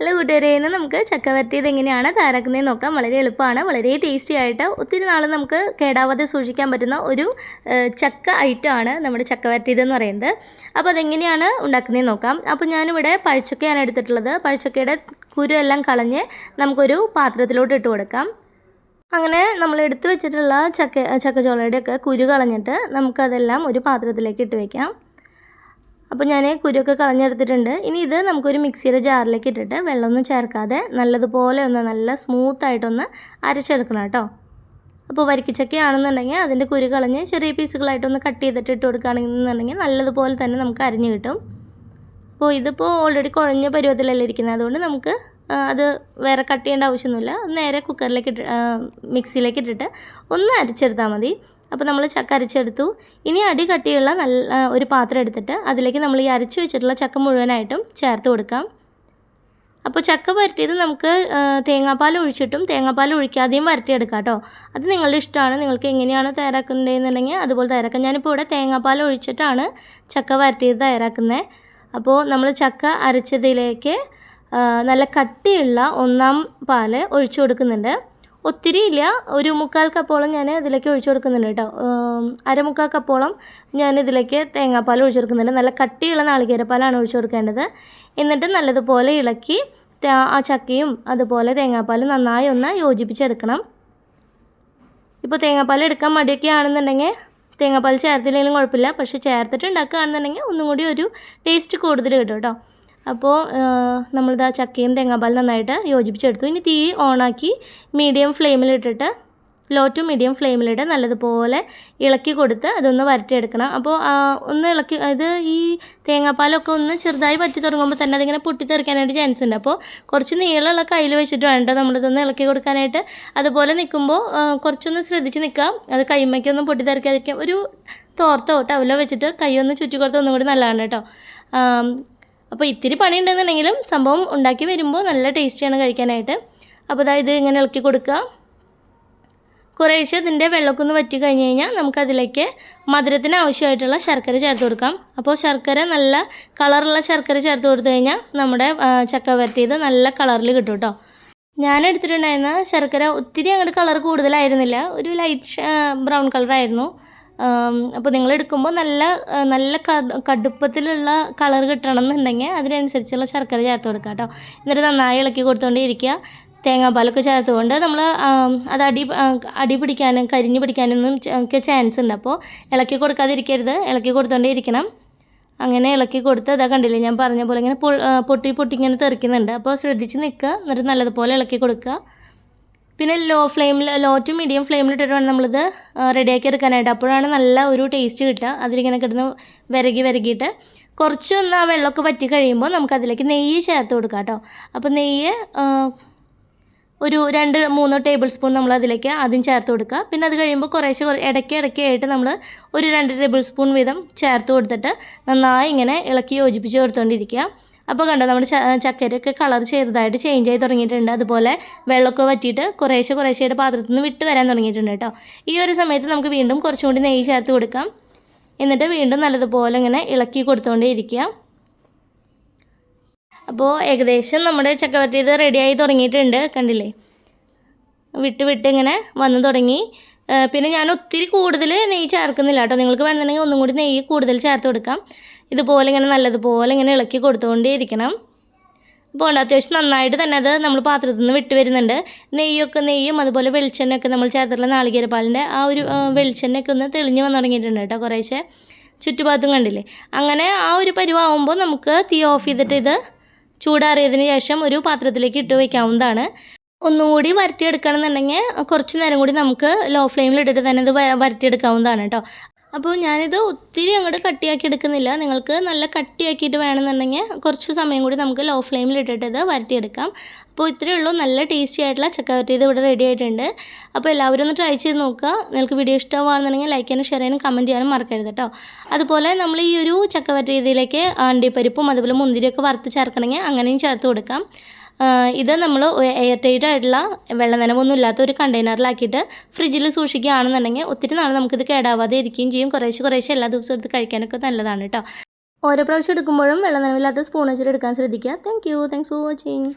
Hello കൂട്ടുകാരെ ഇന്ന് നമുക്ക് ചക്ക വരട്ടിയത് എങ്ങനെയാണ്? തയ്യാറാക്കുന്നതെന്ന് നോക്കാം. വളരെ എളുപ്പമാണ് വളരെ ടേസ്റ്റി ആയിട്ട്. ഒത്തിരി നാൾ നമുക്ക് കേടാവാതെ സൂക്ഷിക്കാൻ പറ്റുന്ന ഒരു ചക്ക ഐറ്റമാണ് നമ്മുടെ ചക്ക വരട്ടിയതെന്ന് പറയുന്നത്. അപ്പോൾ അതെങ്ങനെയാണ് ഉണ്ടാക്കുന്നതെന്ന് നോക്കാം. അപ്പോൾ ഞാനിവിടെ പഴച്ചക്കയാണ് എടുത്തിട്ടുള്ളത്. പഴച്ചക്കയുടെ കുരു എല്ലാം കളഞ്ഞ് നമുക്കൊരു പാത്രത്തിലോട്ട് ഇട്ട് കൊടുക്കാം. അങ്ങനെ നമ്മൾ എടുത്തു വെച്ചിട്ടുള്ള ചക്ക ചക്കച്ചോളയുടെയൊക്കെ കുരു കളഞ്ഞിട്ട് നമുക്കതെല്ലാം ഒരു പാത്രത്തിലേക്ക് ഇട്ട് വയ്ക്കാം അപ്പോൾ ഞാൻ കുരുവൊക്കെ കളഞ്ഞെടുത്തിട്ടുണ്ട്. ഇനി ഇത് നമുക്കൊരു മിക്സിയുടെ ജാറിലേക്ക് ഇട്ടിട്ട് വെള്ളമൊന്നും ചേർക്കാതെ നല്ലതുപോലെ ഒന്ന് നല്ല സ്മൂത്തായിട്ടൊന്ന് അരച്ചെടുക്കണം കേട്ടോ. അപ്പോൾ വരിക്കച്ചക്കയാണെന്നുണ്ടെങ്കിൽ അതിന്റെ കുരു കളഞ്ഞ് ചെറിയ പീസുകളായിട്ടൊന്ന് കട്ട് ചെയ്തിട്ട് ഇട്ട് കൊടുക്കുകയാണെന്നുണ്ടെങ്കിൽ നല്ലതുപോലെ തന്നെ നമുക്ക് അരിഞ്ഞ് കിട്ടും. അപ്പോൾ ഇതിപ്പോൾ ഓൾറെഡി കുഴഞ്ഞ പരുവത്തിലല്ലേ ഇരിക്കുന്നത്. അതുകൊണ്ട് നമുക്ക് അത് വേറെ കട്ട് ചെയ്യേണ്ട ആവശ്യമൊന്നുമില്ല. നേരെ കുക്കറിലേക്ക് ഇട്ട് മിക്സിയിലേക്ക് ഇട്ടിട്ട് ഒന്ന് അരച്ചെടുത്താൽ മതി. അപ്പോൾ നമ്മൾ ചക്ക അരച്ചെടുത്തു. ഇനി അടി കട്ടിയുള്ള നല്ല ഒരു പാത്രം എടുത്തിട്ട് അതിലേക്ക് നമ്മൾ ഈ അരച്ചു വെച്ചിട്ടുള്ള ചക്ക മുഴുവനായിട്ടും ചേർത്ത് കൊടുക്കാം. അപ്പോൾ ചക്ക വരട്ടിയത് നമുക്ക് തേങ്ങാപ്പാൽ ഒഴിച്ചിട്ടും തേങ്ങാപ്പാൽ ഒഴിക്കാതെയും വരട്ടിയെടുക്കാം കേട്ടോ. അത് നിങ്ങളുടെ ഇഷ്ടമാണ്. നിങ്ങൾക്ക് എങ്ങനെയാണ് തയ്യാറാക്കുന്നതെന്നുണ്ടെങ്കിൽ അതുപോലെ തയ്യാറാക്കാം. ഞാനിപ്പോൾ ഇവിടെ തേങ്ങാപ്പാൽ ഒഴിച്ചിട്ടാണ് ചക്ക വരട്ടിയത് തയ്യാറാക്കുന്നത് അപ്പോൾ നമ്മൾ ചക്ക അരച്ചതിലേക്ക് നല്ല കട്ടിയുള്ള ഒന്നാം പാൽ ഒഴിച്ചു കൊടുക്കുന്നുണ്ട്. ഒത്തിരി ഇല്ല ഒരു മുക്കാൽ കപ്പോളം ഞാൻ ഇതിലേക്ക് ഒഴിച്ചു കൊടുക്കുന്നുണ്ട് കേട്ടോ. അരമുക്കാൽ കപ്പോളം ഞാൻ ഇതിലേക്ക് തേങ്ങാപ്പാൽ ഒഴിച്ചു കൊടുക്കുന്നുണ്ട്. നല്ല കട്ടിയുള്ള നാളികേരപ്പാലാണ് ഒഴിച്ചു കൊടുക്കേണ്ടത്. എന്നിട്ട് നല്ലതുപോലെ ഇളക്കി ആ ചക്കയും അതുപോലെ തേങ്ങാപ്പാലും നന്നായി ഒന്ന് യോജിപ്പിച്ചെടുക്കണം. ഇപ്പോൾ തേങ്ങാപ്പാൽ എടുക്കാൻ മടിയൊക്കെ ആണെന്നുണ്ടെങ്കിൽ തേങ്ങാപ്പാൽ ചേർത്തില്ലെങ്കിലും കുഴപ്പമില്ല. പക്ഷേ ചേർത്തിട്ട് ഉണ്ടാക്കുകയാണെന്നുണ്ടെങ്കിൽ ഒന്നും കൂടി ഒരു ടേസ്റ്റ് കൂടുതൽ കിട്ടും കേട്ടോ. അപ്പോൾ നമ്മളിത് ആ ചക്കയും തേങ്ങാപ്പാലും നന്നായിട്ട് യോജിപ്പിച്ചെടുത്തു. ഇനി തീ ഓണാക്കി മീഡിയം ഫ്ലെയിമിലിട്ടിട്ട് ലോ ടു മീഡിയം ഫ്ലെയിമിലിട്ട് നല്ലതുപോലെ ഇളക്കി കൊടുത്ത് അതൊന്ന് വരട്ടിയെടുക്കണം. അപ്പോൾ ഒന്ന് ഇളക്കി അത് ഈ തേങ്ങാപ്പാലൊക്കെ ഒന്ന് ചെറുതായി വറ്റി തുടങ്ങുമ്പോൾ തന്നെ അതിങ്ങനെ പൊട്ടിത്തെറിക്കാനായിട്ട് ചാൻസ് ഉണ്ട്. അപ്പോൾ കുറച്ച് നീളമുള്ള കയ്യിൽ വെച്ചിട്ട് വേണ്ട നമ്മളിതൊന്ന് ഇളക്കി കൊടുക്കാനായിട്ട്. അതുപോലെ നിൽക്കുമ്പോൾ കുറച്ചൊന്ന് ശ്രദ്ധിച്ച് നിൽക്കാം അത് കൈമയ്ക്കൊന്നും പൊട്ടിത്തെറിക്കാതിരിക്കാം ഒരു തോർത്തോ ടവലോ വെച്ചിട്ട് കൈ ഒന്ന് ചുറ്റി കൊടുത്ത് ഒന്നും കൂടി നല്ലതാണ് കേട്ടോ. അപ്പോൾ ഇത്തിരി പണി ഉണ്ടെന്നുണ്ടെങ്കിലും സംഭവം ഉണ്ടാക്കി വരുമ്പോൾ നല്ല ടേസ്റ്റിയാണ് കഴിക്കാനായിട്ട്. അപ്പോൾ അതായത് ഇങ്ങനെ ഇളക്കി കൊടുക്കുക. കുറേശ്ശെ ഇതിന്റെ വെള്ളക്കൊന്ന് വറ്റി കഴിഞ്ഞ് കഴിഞ്ഞാൽ നമുക്കതിലേക്ക് മധുരത്തിന് ആവശ്യമായിട്ടുള്ള ശർക്കര ചേർത്ത് കൊടുക്കാം. അപ്പോൾ ശർക്കര നല്ല കളറുള്ള ശർക്കര ചേർത്ത് കൊടുത്തു കഴിഞ്ഞാൽ നമ്മുടെ ചക്ക വരട്ടിയത് നല്ല കളറിൽ കിട്ടും കേട്ടോ ഞാൻ എടുത്തിട്ടുണ്ടായിരുന്ന ശർക്കര ഒത്തിരി അങ്ങോട്ട് കളർ കൂടുതലായിരുന്നില്ല. ഒരു ലൈറ്റ് ബ്രൗൺ കളറായിരുന്നു. അപ്പോൾ നിങ്ങൾ എടുക്കുമ്പോൾ നല്ല നല്ല കടുപ്പത്തിലുള്ള കളർ കിട്ടണം എന്നുണ്ടെങ്കിൽ അതിനനുസരിച്ചുള്ള ശർക്കര ചേർത്ത് കൊടുക്കുക കേട്ടോ. എന്നിട്ട് നന്നായി ഇളക്കി കൊടുത്തുകൊണ്ടേ ഇരിക്കുക തേങ്ങാപ്പാലൊക്കെ ചേർത്തുകൊണ്ട് നമ്മൾ അത് അടി അടി പിടിക്കാനും കരിഞ്ഞ് പിടിക്കാനൊന്നും ഒക്കെ ചാൻസ് ഉണ്ട്. അപ്പോൾ ഇളക്കി കൊടുക്കാതിരിക്കരുത്. ഇളക്കി കൊടുത്തോണ്ടേ ഇരിക്കണം അങ്ങനെ ഇളക്കി കൊടുത്ത് അതാ കണ്ടില്ലേ ഞാൻ പറഞ്ഞ പോലെ ഇങ്ങനെ പൊട്ടി പൊട്ടി ഇങ്ങനെ തെറിക്കുന്നുണ്ട്. അപ്പോൾ ശ്രദ്ധിച്ച് നിൽക്കുക. എന്നിട്ട് നല്ലതുപോലെ ഇളക്കി കൊടുക്കുക. പിന്നെ ലോ ഫ്ലെയിമിൽ ലോ ടു മീഡിയം ഫ്ലെയിമിലിട്ടിട്ട് വേണം നമ്മളിത് റെഡിയാക്കി എടുക്കാനായിട്ട്. അപ്പോഴാണ് നല്ല ഒരു ടേസ്റ്റ് കിട്ടുക. അതിലിങ്ങനെ കിടന്ന് വിരകി വിരകിയിട്ട് കുറച്ചൊന്ന് ആ വെള്ളമൊക്കെ വറ്റി കഴിയുമ്പോൾ നമുക്കതിലേക്ക് നെയ്യ് ചേർത്ത് കൊടുക്കാം കേട്ടോ. അപ്പോൾ നെയ്യ് ഒരു രണ്ട് മൂന്ന് ടേബിൾ സ്പൂൺ നമ്മൾ അതിലേക്ക് ആദ്യം ചേർത്ത് കൊടുക്കുക. പിന്നെ അത് കഴിയുമ്പോൾ കുറേശ്ശെ കുറേ ഇടയ്ക്ക് ഇടയ്ക്കായിട്ട് നമ്മൾ ഒരു രണ്ട് ടേബിൾ സ്പൂൺ വീതം ചേർത്ത് കൊടുത്തിട്ട് നന്നായി ഇങ്ങനെ ഇളക്കി യോജിപ്പിച്ച് കൊടുത്തുകൊണ്ടിരിക്കുക അപ്പോൾ കണ്ടോ നമ്മുടെ ചക്കരയൊക്കെ കളർ ചെറുതായിട്ട് ചേഞ്ച് ആയി തുടങ്ങിയിട്ടുണ്ട്. അതുപോലെ വെള്ളമൊക്കെ വറ്റിയിട്ട് കുറേശ്ശെ കുറേശ്ശെയുടെ പാത്രത്തിൽ നിന്ന് വിട്ട് വരാൻ തുടങ്ങിയിട്ടുണ്ട് കേട്ടോ. ഈ ഒരു സമയത്ത് നമുക്ക് വീണ്ടും കുറച്ചും കൂടി നെയ്യ് ചേർത്ത് കൊടുക്കാം. എന്നിട്ട് വീണ്ടും നല്ലതുപോലെ ഇങ്ങനെ ഇളക്കി കൊടുത്തുകൊണ്ടേ ഇരിക്കുക അപ്പോൾ ഏകദേശം നമ്മുടെ ചക്കവരട്ടി ഇത് റെഡിയായി തുടങ്ങിയിട്ടുണ്ട് കണ്ടില്ലേ? വിട്ട് വിട്ട് ഇങ്ങനെ വന്ന് തുടങ്ങി. പിന്നെ ഞാൻ ഒത്തിരി കൂടുതൽ നെയ്യ് ചേർക്കുന്നില്ല കേട്ടോ. നിങ്ങൾക്ക് വേണമെന്നുണ്ടെങ്കിൽ ഒന്നും കൂടി നെയ്യ് കൂടുതൽ ചേർത്ത് കൊടുക്കാം. ഇതുപോലെ ഇങ്ങനെ നല്ലതുപോലെ ഇങ്ങനെ ഇളക്കി കൊടുത്തുകൊണ്ടേ ഇരിക്കണം അപ്പോൾ ഉണ്ട് അത്യാവശ്യം നന്നായിട്ട് തന്നെ അത് നമ്മൾ പാത്രത്തിൽ നിന്ന് വിട്ട് വരുന്നുണ്ട്. നെയ്യൊക്കെ നെയ്യും അതുപോലെ വെളിച്ചെണ്ണയൊക്കെ നമ്മൾ ചേർത്തിട്ടുള്ള നാളികേരപ്പാലിന്റെ ആ ഒരു വെളിച്ചെണ്ണയൊക്കെ ഒന്ന് തെളിഞ്ഞ് വന്ന് തുടങ്ങിയിട്ടുണ്ട് കേട്ടോ കുറേശ്ശെ. ചുറ്റുഭാഗത്തും കണ്ടില്ലേ? അങ്ങനെ ആ ഒരു പരിവാകുമ്പോൾ നമുക്ക് തീ ഓഫ് ചെയ്തിട്ട് ഇത് ചൂടാറിയതിന് ശേഷം ഒരു പാത്രത്തിലേക്ക് ഇട്ട് വയ്ക്കാവുന്നതാണ് ഒന്നും ഒന്നുകൂടി വരട്ടിയെടുക്കണമെന്നുണ്ടെങ്കിൽ കുറച്ച് നേരം കൂടി നമുക്ക് ലോ ഫ്ലെയിമിൽ ഇട്ടിട്ട് തന്നെ ഇത് വരട്ടിയെടുക്കാവുന്നതാണ് കേട്ടോ. അപ്പോൾ ഞാനിത് ഒത്തിരി അങ്ങോട്ട് കട്ടിയാക്കി എടുക്കുന്നില്ല. നിങ്ങൾക്ക് നല്ല കട്ടിയാക്കിയിട്ട് വേണമെന്നുണ്ടെങ്കിൽ കുറച്ച് സമയം കൂടി നമുക്ക് ലോ ഫ്ലെയിമിൽ ഇട്ടിട്ട് ഇത് വരട്ടിയെടുക്കാം. അപ്പോൾ ഇത്രയേ ഉള്ളൂ. നല്ല ടേസ്റ്റി ആയിട്ടുള്ള ചക്കവരട്ടി ഇത് ഇവിടെ റെഡി ആയിട്ടുണ്ട്. അപ്പോൾ എല്ലാവരും ഒന്ന് ട്രൈ ചെയ്ത് നോക്കുക. നിങ്ങൾക്ക് വീഡിയോ ഇഷ്ടമാണെന്നുണ്ടെങ്കിൽ ലൈക്ക് ചെയ്യാനും ഷെയർ ചെയ്യാനും കമന്റ് ചെയ്യാനും മറക്കരുത് കേട്ടോ. അതുപോലെ നമ്മൾ ഈ ഒരു ചക്കവരട്ടി ഇതിലേക്ക് അണ്ടിപ്പരിപ്പും അതുപോലെ മുന്തിരിയൊക്കെ വറുത്ത് ചേർക്കണമെങ്കിൽ അങ്ങനെയും ചേർത്ത് കൊടുക്കാം. ഇത് നമ്മൾ എയർ ടൈറ്റ് ആയിട്ടുള്ള വെള്ളം നനവൊന്നും ഇല്ലാത്ത ഒരു കണ്ടെയ്നറിലാക്കിയിട്ട് ഫ്രിഡ്ജിൽ സൂക്ഷിക്കുകയാണെന്നുണ്ടെങ്കിൽ ഒത്തിരി നാൾ നമുക്കിത് കേടാവാതെ ഇരിക്കുകയും ചെയ്യും. കുറേശ്ശെ കുറേശ്ശെ എല്ലാ ദിവസവും എടുത്ത് കഴിക്കാനൊക്കെ നല്ലതാണ് കേട്ടോ ഓരോ പ്രാവശ്യം എടുക്കുമ്പോഴും വെള്ളം നനവില്ലാത്ത സ്പൂൺ വെച്ചിട്ട് എടുക്കാൻ ശ്രദ്ധിക്കുക. Thank you thanks for watching